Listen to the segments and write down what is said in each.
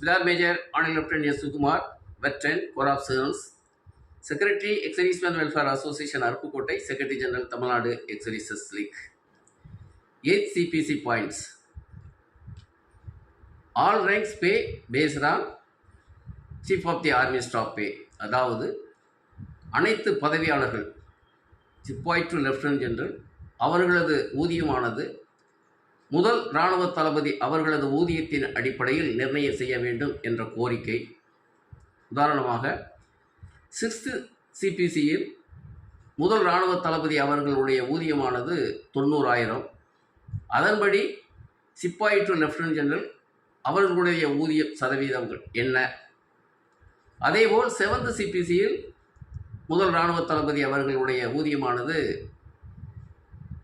Brigadier Major Honorary Lieutenant S. Sukumar, Veteran, Corps of Servants, secretary ex servicemen welfare association Aruppukottai secretary general Tamil Nadu ex services league eight CPC points all ranks pay based on chief of the army staff pay அதாவது அனைத்து பதவியாளர்கள் சிப்பாய் to lieutenant general அவர்களது ஊதியமானது முதல் இராணுவ தளபதி அவர்களது ஊதியத்தின் அடிப்படையில் நிர்ணயம் செய்ய வேண்டும் என்ற கோரிக்கை. உதாரணமாக சிக்ஸ்த்து சிபிசியில் முதல் இராணுவ தளபதி அவர்களுடைய ஊதியமானது தொண்ணூறாயிரம். அதன்படி சிப்பாய் டு லெப்டினன்ட் ஜெனரல் அவர்களுடைய ஊதிய சதவீதங்கள் என்ன? அதேபோல் செவன்த் சிபிசியில் முதல் இராணுவ தளபதி அவர்களுடைய ஊதியமானது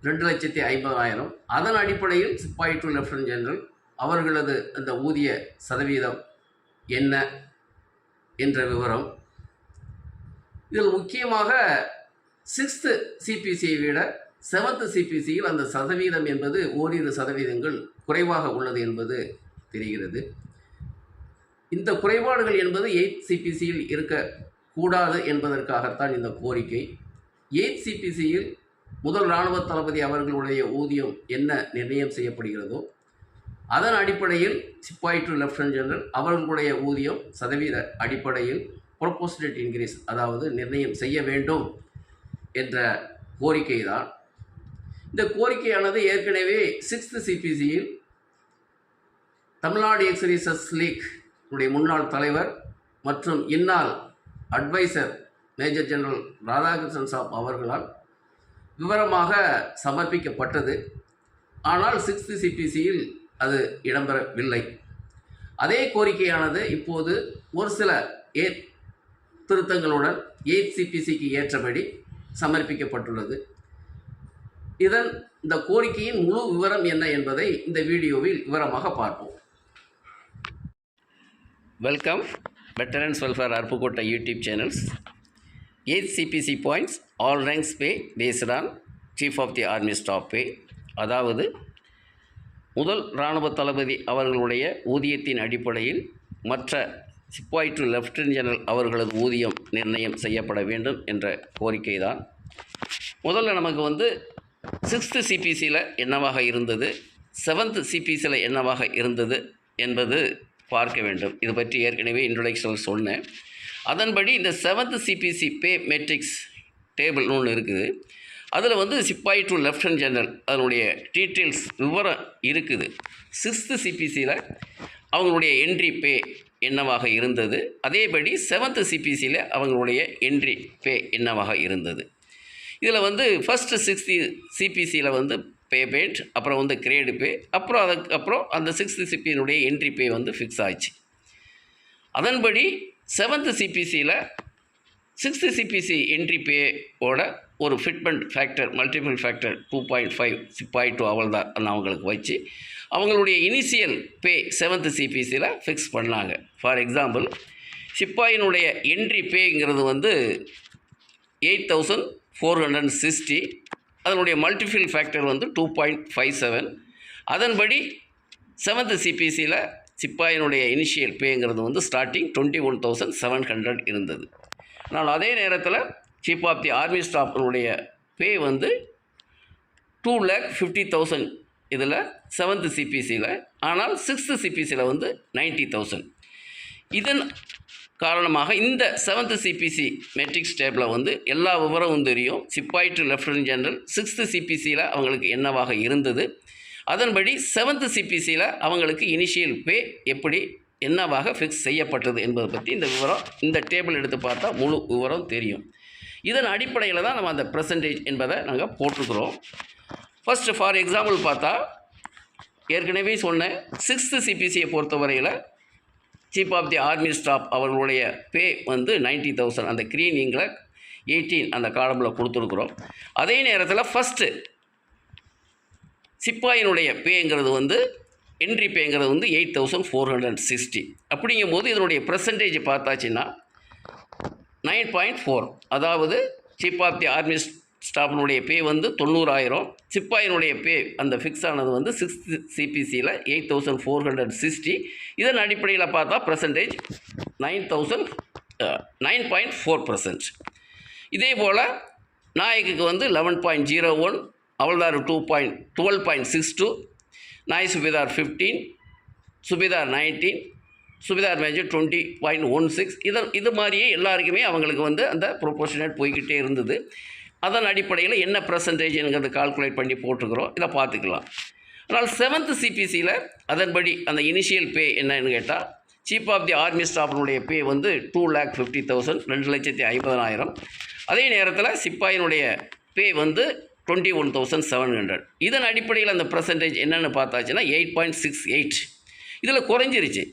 ரெண்டு லட்சத்தி ஐம்பதாயிரம். அதன் அடிப்படையில் சிப்பாய் டு லெப்டினன்ட் ஜெனரல் அவர்களது அந்த ஊதிய சதவீதம் என்ன என்ற விவரம். இதில் முக்கியமாக சிக்ஸ்த்து சிபிசியை விட செவன்த்து சிபிசியில் அந்த சதவீதம் என்பது ஓரிரு சதவீதங்கள் குறைவாக உள்ளது என்பது தெரிகிறது. இந்த குறைபாடுகள் என்பது எயிட் சிபிசியில் இருக்கக்கூடாது என்பதற்காகத்தான் இந்த கோரிக்கை. எயிட் சிபிசியில் முதல் இராணுவ தளபதி அவர்களுடைய ஊதியம் என்ன நிர்ணயம் செய்யப்படுகிறதோ அதன் அடிப்படையில் சிப்பாய் டு லெப்டினன்ட் ஜெனரல் அவர்களுடைய ஊதியம் சதவீத அடிப்படையில் ப்ரொபோஸ்டேட் இன்க்ரீஸ் அதாவது நிர்ணயம் செய்ய வேண்டும் என்ற கோரிக்கை தான் இந்த கோரிக்கையானது ஏற்கனவே சிக்ஸ்த் சிபிசியில் தமிழ்நாடு எக்ஸரிசஸ் லீக் உடைய முன்னாள் தலைவர் மற்றும் இந்நாள் அட்வைசர் மேஜர் ஜெனரல் ராதாகிருஷ்ணன் சாப் அவர்களால் விவரமாக சமர்ப்பிக்கப்பட்டது. ஆனால் சிக்ஸ்த் சிபிசியில் அது இடம்பெறவில்லை. அதே கோரிக்கையானது இப்போது ஒரு சில ஏ திருத்தங்களுடன் எயிட் சிபிசிக்கு ஏற்றபடி சமர்ப்பிக்கப்பட்டுள்ளது. இதன் இந்த கோரிக்கையின் முழு விவரம் என்ன என்பதை இந்த வீடியோவில் விவரமாக பார்ப்போம். Welcome veterans welfare Aruppukottai YouTube channels eight CPC points all ranks pay based on chief of the army staff pay அதாவது முதல் இராணுவ தளபதி அவர்களுடைய ஊதியத்தின் அடிப்படையில் மற்ற சிப்பாய் டு லெப்டினன்ட் ஜெனரல் அவர்களது ஊதியம் நிர்ணயம் செய்யப்பட வேண்டும் என்ற கோரிக்கை தான் முதல்ல நமக்கு வந்து சிக்ஸ்த்து சிபிசியில் என்னவாக இருந்தது? செவன்த் சிபிசியில் என்னவாக இருந்தது என்பது பார்க்க வேண்டும். இது பற்றி ஏற்கனவே இன்ட்ரொடக்ஷனில் சொன்னேன். அதன்படி இந்த செவன்த் சிபிசி பே மெட்ரிக்ஸ் டேபிள்னு ஒன்று இருக்குது. அதில் வந்து சிப்பாய் டு லெஃப்டினன்ட் ஜெனரல் அதனுடைய டீட்டெயில்ஸ் விவரம் இருக்குது. சிக்ஸ்த்து சிபிசியில் அவங்களுடைய என்ட்ரி பே என்னவாக இருந்தது? அதேபடி செவன்த்து சிபிசியில் அவங்களுடைய என்ட்ரி பே என்னவாக இருந்தது? இதில் வந்து ஃபஸ்ட்டு சிக்ஸ்த்து சிபிசியில் வந்து பேமெண்ட் அப்புறம் வந்து கிரேடு பே அப்புறம் அதுக்கப்புறம் அந்த சிக்ஸ்த்து சிபியினுடைய என்ட்ரி பே வந்து ஃபிக்ஸ் ஆச்சு அதன்படி செவன்த்து சிபிசியில் சிக்ஸ்த்து சிபிசி என்ட்ரி பேவோட ஒரு fitment factor multiple factor two point five point two அவள் தான். அவங்களுக்கு வச்சு அவங்களுடைய இனிஷியல் பே செவன்த்து சிபிசியில் ஃபிக்ஸ் பண்ணாங்க. ஃபார் எக்ஸாம்பிள் சிப்பாயினுடைய என்ட்ரி பேங்கிறது வந்து eight thousand four hundred sixty அதனுடைய மல்டிஃபில் ஃபேக்டர் வந்து டூ பாயிண்ட் ஃபைவ் செவன் அதன்படி செவன்த்து சிபிசியில் சிப்பாயினுடைய இனிஷியல் பேங்கிறது வந்து starting twenty one thousand seven hundred இருந்தது. ஆனால் அதே நேரத்தில் சீஃப் ஆஃப் தி ஆர்மி ஸ்டாஃபினுடைய பே வந்து டூ லேக் ஃபிஃப்டி தௌசண்ட் இதில் செவன்த்து சிபிசியில் ஆனால் சிக்ஸ்த்து சிபிசியில் வந்து நைன்ட்டி தௌசண்ட் இதன் காரணமாக இந்த செவன்த்து சிபிசி மெட்ரிக்ஸ் டேபிளில் வந்து எல்லா விவரமும் தெரியும். சிப்பாய் டு லெஃப்டினன்ட் ஜெனரல் சிக்ஸ்த்து சிபிசியில் அவங்களுக்கு என்னவாக இருந்தது? அதன்படி செவன்த்து சிபிசியில் அவங்களுக்கு இனிஷியல் பே எப்படி என்னவாக ஃபிக்ஸ் செய்யப்பட்டது என்பதை பற்றி இந்த விவரம் இந்த டேபிள் எடுத்து பார்த்தா முழு விவரம் தெரியும். இதன் அடிப்படையில் தான் நம்ம அந்த பர்சன்டேஜ் என்பதை நாங்கள் போட்டிருக்கிறோம். ஃபஸ்ட்டு ஃபார் எக்ஸாம்பிள் பார்த்தா ஏற்கனவே சொன்னேன் சிக்ஸ்த்து சிபிசியை பொறுத்தவரையில் chief of the army staff அவர்களுடைய பே வந்து நைன்ட்டி தௌசண்ட் அந்த க்ரீனிங்கில் எயிட்டீன் அந்த காலமில் கொடுத்துருக்குறோம். அதே நேரத்தில் ஃபஸ்ட்டு சிப்பாயினுடைய பேங்கிறது வந்து என்ட்ரி பேங்கிறது வந்து eight thousand four hundred sixty அப்படிங்கும்போது இதனுடைய பர்சன்டேஜ் பார்த்தாச்சுன்னா நைன் பாயிண்ட் ஃபோர் அதாவது சீஃப் ஆஃப் தி ஆர்மி ஸ்டாஃபினுடைய பே வந்து தொண்ணூறாயிரம். சிப்பாயினுடைய பே அந்த ஃபிக்ஸ் ஆனது வந்து sixth சிபிசியில் eight thousand four hundred sixty இதன் அடிப்படையில் பார்த்தா percentage nine thousand nine point four percent இதே போல் நாயக்குக்கு வந்து eleven point zero one Havildar two point twelve point six two நாய் சுபேதார் ஃபிஃப்டீன் சுபேதார் நைன்டீன் சுபேதார் major twenty point one six இது இது மாதிரியே எல்லாருக்குமே அவங்களுக்கு வந்து அந்த ப்ரொபோஷனேட் போய்கிட்டே இருந்தது. அதன் அடிப்படையில் என்ன பர்சன்டேஜ்ங்கிறத கால்குலேட் பண்ணி போட்டுக்கிறோம் இதை பார்த்துக்கலாம். ஆனால் செவன்த் சிபிசியில் அதன்படி அந்த இனிஷியல் பே என்னன்னு கேட்டால் சீஃப் ஆஃப் தி ஆர்மி ஸ்டாஃபினுடைய பே வந்து டூ லேக் ஃபிஃப்டி தௌசண்ட் ரெண்டு லட்சத்தி ஐம்பதனாயிரம் அதே நேரத்தில் சிப்பாயினுடைய பே வந்து twenty one thousand seven hundred இதன் அடிப்படையில் அந்த பர்சன்டேஜ் என்னென்னு பார்த்தாச்சுன்னா எயிட் பாயிண்ட் சிக்ஸ் எயிட் இதில் குறைஞ்சிருச்சு.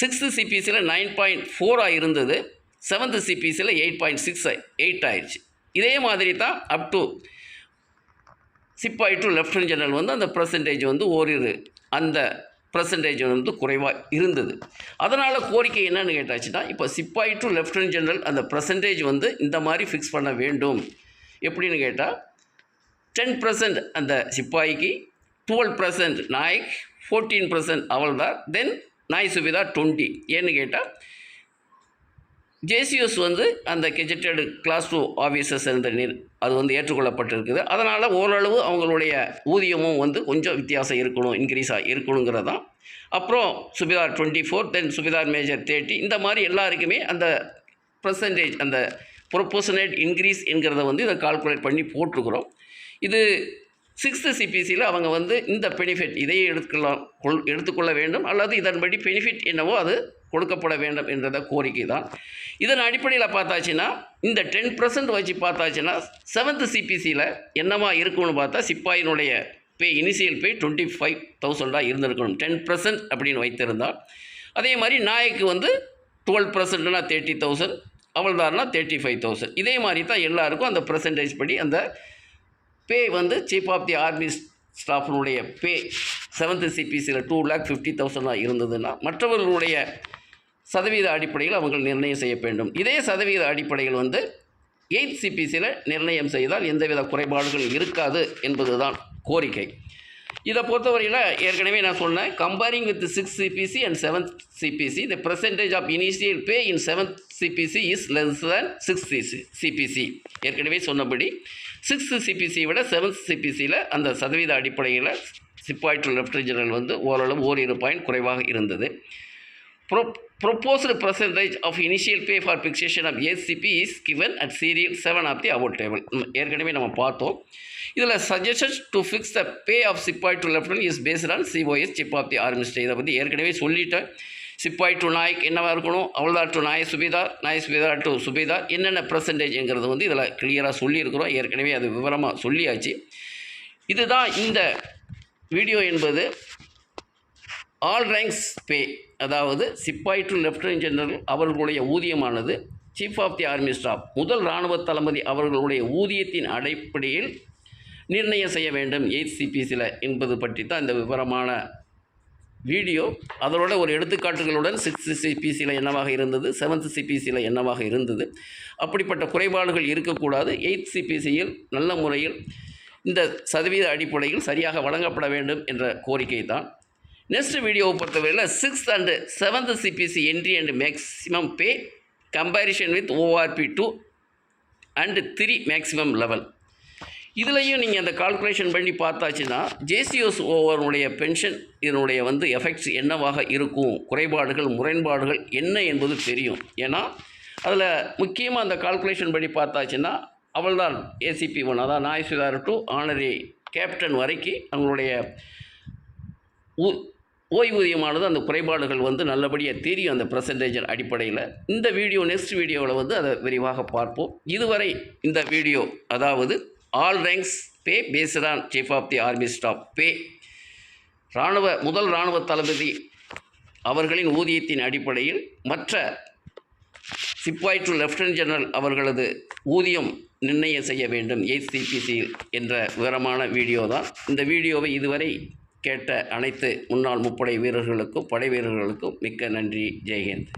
சிக்ஸ்த்து சிபிசியில் நைன் பாயிண்ட் ஃபோராக இருந்தது. செவன்த்து சிபிசியில் எயிட் பாயிண்ட் சிக்ஸ் எயிட் ஆயிடுச்சு இதே மாதிரி தான் அப் டு சிப்பாய் டு லெஃப்டினன்ட் ஜெனரல் வந்து அந்த பர்சன்டேஜ் வந்து ஓரிரு அந்த பர்சன்டேஜ் வந்து குறைவாக இருந்தது. அதனால் கோரிக்கை என்னென்னு கேட்டாச்சுன்னா இப்போ சிப்பாய் டு லெஃப்டினன்ட் ஜெனரல் அந்த பர்சன்டேஜ் வந்து இந்த மாதிரி ஃபிக்ஸ் பண்ண வேண்டும். எப்படின்னு கேட்டால் டென் பர்சன்ட் அந்த சிப்பாய்க்கு டுவெல் பர்சன்ட் நாயக் ஃபோர்டீன் பர்சன்ட் அவள்தார் தென் நாய் சுபிதா டுவெண்ட்டி ஏன்னு கேட்டால் ஜேசியூஸ் வந்து அந்த கெஜெட்டட் கிளாஸ் டூ ஆஃபீஸர்ஸ் என்ற நீர் அது வந்து ஏற்றுக்கொள்ளப்பட்டிருக்குது. அதனால் ஓரளவு அவங்களுடைய ஊதியமும் வந்து கொஞ்சம் வித்தியாசம் இருக்கணும் இன்க்ரீஸாக இருக்கணுங்கிறது தான் அப்புறம் சுபிதார் டுவெண்ட்டி ஃபோர் தென் சுபிதார் மேஜர் தேர்ட்டி இந்த மாதிரி எல்லாருக்குமே அந்த பர்சன்டேஜ் அந்த ப்ரொப்போஷனேட் இன்க்ரீஸ் என்கிறத வந்து இதை கால்குலேட் பண்ணி போட்டிருக்கிறோம். இது சிக்ஸ்த்து சிபிசியில் அவங்க வந்து இந்த பெனிஃபிட் இதையே எடுத்துக்கலாம் கொள் எடுத்துக்கொள்ள வேண்டும் அல்லது இதன்படி பெனிஃபிட் என்னவோ அது கொடுக்கப்பட வேண்டும் என்றத கோரிக்கை தான். இதன் அடிப்படையில் பார்த்தாச்சுன்னா இந்த டென் பர்சன்ட் வச்சு பார்த்தாச்சுன்னா செவன்த்து சிபிசியில் என்னவா இருக்கும்னு பார்த்தா சிப்பாயினுடைய pay initial pay twenty five தௌசண்டாக இருந்திருக்கணும். டென் பர்சன்ட் அப்படின்னு வைத்திருந்தால் அதே மாதிரி நாய்க்கு வந்து டுவெல் பர்சன்ட்னா தேர்ட்டி தௌசண்ட் அவள்தார்னா தேர்ட்டி ஃபைவ் தௌசண்ட் இதே மாதிரி தான் எல்லாருக்கும் அந்த பர்சன்டேஜ் படி அந்த பே வந்து சீஃப் ஆஃப் தி ஆர்மி ஸ்டாஃபினுடைய பே செவன்த்து சிபிசியில் டூ லேக் ஃபிஃப்டி தௌசண்டாக இருந்ததுன்னா மற்றவர்களுடைய சதவீத அடிப்படையில் அவங்கள் நிர்ணயம் செய்ய வேண்டும். இதே சதவீத அடிப்படையில் வந்து எயிட் சிபிசியில் நிர்ணயம் செய்தால் எந்தவித குறைபாடுகள் இருக்காது என்பது தான் கோரிக்கை. இதை பொறுத்தவரையில் ஏற்கனவே நான் சொன்னேன் comparing with six CPC and seventh CPC the percentage of initial pay in seventh CPC is less than six CPC ஏற்கனவே சொன்னபடி சிக்ஸ் சிபிசியை விட செவன்த் சிபிசியில் அந்த சதவீத அடிப்படையில் சிப்பாய்ட் லெப்டினன்ட் ஜெனரல் வந்து ஓரளவு ஓரிரு பாயிண்ட் குறைவாக இருந்தது. Pro proposed percentage of initial pay for fixation of ACP is given at serial seven of the award table. ஏற்கனவே நம்ம பார்த்தோம். இதில் suggestion to fix the pay of சிப்பாய் to lieutenant is based on COS chief of the army staff இதை பற்றி ஏற்கனவே சொல்லிட்டேன். சிப்பாய் டு நாய்க் என்னவாக இருக்கணும்? அவள்தார் டு நாய் சுபேதார் நாய் சுபேதார் டு சுபேதார் என்னென்ன பர்சன்டேஜ்ங்கிறது வந்து இதில் கிளியராக சொல்லியிருக்கிறோம். ஏற்கனவே அது விவரமாக சொல்லியாச்சு. இதுதான் இந்த வீடியோ என்பது. ஆல் ரேங்க்ஸ் பே அதாவது சிப்பாய் டு லெப்டினன்ட் ஜெனரல் அவர்களுடைய ஊதியமானது chief of the army staff முதல் இராணுவ தளபதி அவர்களுடைய ஊதியத்தின் அடிப்படையில் நிர்ணயம் செய்ய வேண்டும். எயிட் சிபிசியில் என்பது பற்றி தான் இந்த விவரமான வீடியோ. அதனோட ஒரு எடுத்துக்காட்டுகளுடன் சிக்ஸ்த் சிபிசியில் என்னவாக இருந்தது செவன்த் சிபிசியில் என்னவாக இருந்தது. அப்படிப்பட்ட குறைபாடுகள் இருக்கக்கூடாது. எயித் சிபிசியில் நல்ல முறையில் இந்த சதவீத அடிப்படையில் சரியாக வழங்கப்பட வேண்டும் என்ற கோரிக்கை தான் நெக்ஸ்ட் வீடியோவை பொறுத்தவரையில் sixth and seventh CPC entry and maximum pay comparison with ORP two and three maximum level இதுலேயும் நீங்கள் அந்த கால்குலேஷன் பண்ணி பார்த்தாச்சுன்னா ஜேசிஓஸ் ஓவருடைய பென்ஷன் இதனுடைய வந்து எஃபெக்ட்ஸ் என்னவாக இருக்கும் குறைபாடுகள் முரண்பாடுகள் என்ன என்பது தெரியும். ஏன்னா அதில் முக்கியமாக அந்த கால்குலேஷன் படி பார்த்தாச்சுன்னா அவள்தான் ஏசிபி ஒன் அதான் நாயசுதார் டு ஆனரி கேப்டன் வரைக்கும் அவங்களுடைய ஊ ஓய்வூதியமானது அந்த குறைபாடுகள் வந்து நல்லபடியாக தெரியும் அந்த பர்சன்டேஜின் அடிப்படையில். இந்த வீடியோ நெக்ஸ்ட் வீடியோவில் வந்து அதை விரிவாக பார்ப்போம். இதுவரை இந்த வீடியோ அதாவது all ranks pay based chief of the army staff pay இராணுவ முதல் இராணுவ தளபதி அவர்களின் ஊதியத்தின் அடிப்படையில் மற்ற சிப்பாய் டு லெஃப்டினன்ட் ஜெனரல் அவர்களது ஊதியம் நிர்ணயம் செய்ய வேண்டும். ஏசிபிசி என்ற விவரமான வீடியோ தான். இந்த வீடியோவை இதுவரை கேட்ட அனைத்து முன்னாள் முப்படை வீரர்களுக்கும் படை வீரர்களுக்கும் மிக்க நன்றி. ஜெய்ஹிந்த்.